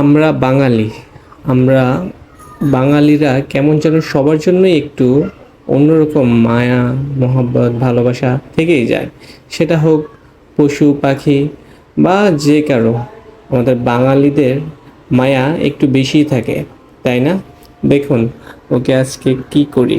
আমরা বাঙালি। আমরা বাঙালিরা কেমন যেন সবার জন্যই একটু অন্যরকম মায়া, মহব্বত, ভালোবাসা থেকেই যায়। সেটা হোক পশু, পাখি বা যে কারও। আমাদের বাঙালিদের মায়া একটু বেশিই থাকে, তাই না? দেখুন, ওকে আজকে কি করি।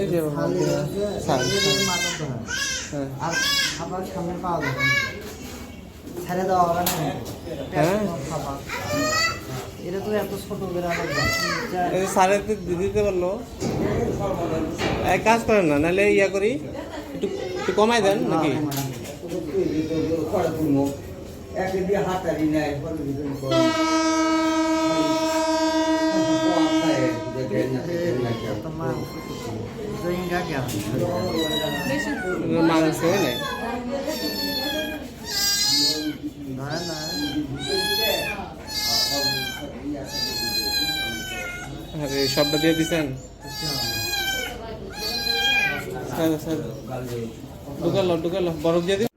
এই যে। হ্যাঁ। আর খাবার সামনে পাওয়া যাবে ছেড়ে দেওয়া হবে না। হ্যাঁ। এটা তো এত ছোট এই দিয়ে দিতে পারল এক কাজ করেন না নাহলে ইয়া করি। একটু একটু কমাই দেন নাকি? তোমার জয়িঙ্গা কে আছে? মাংস নেই না দিয়ে দিছেন ঢুকালো ঢুকালো বরফ দিয়ে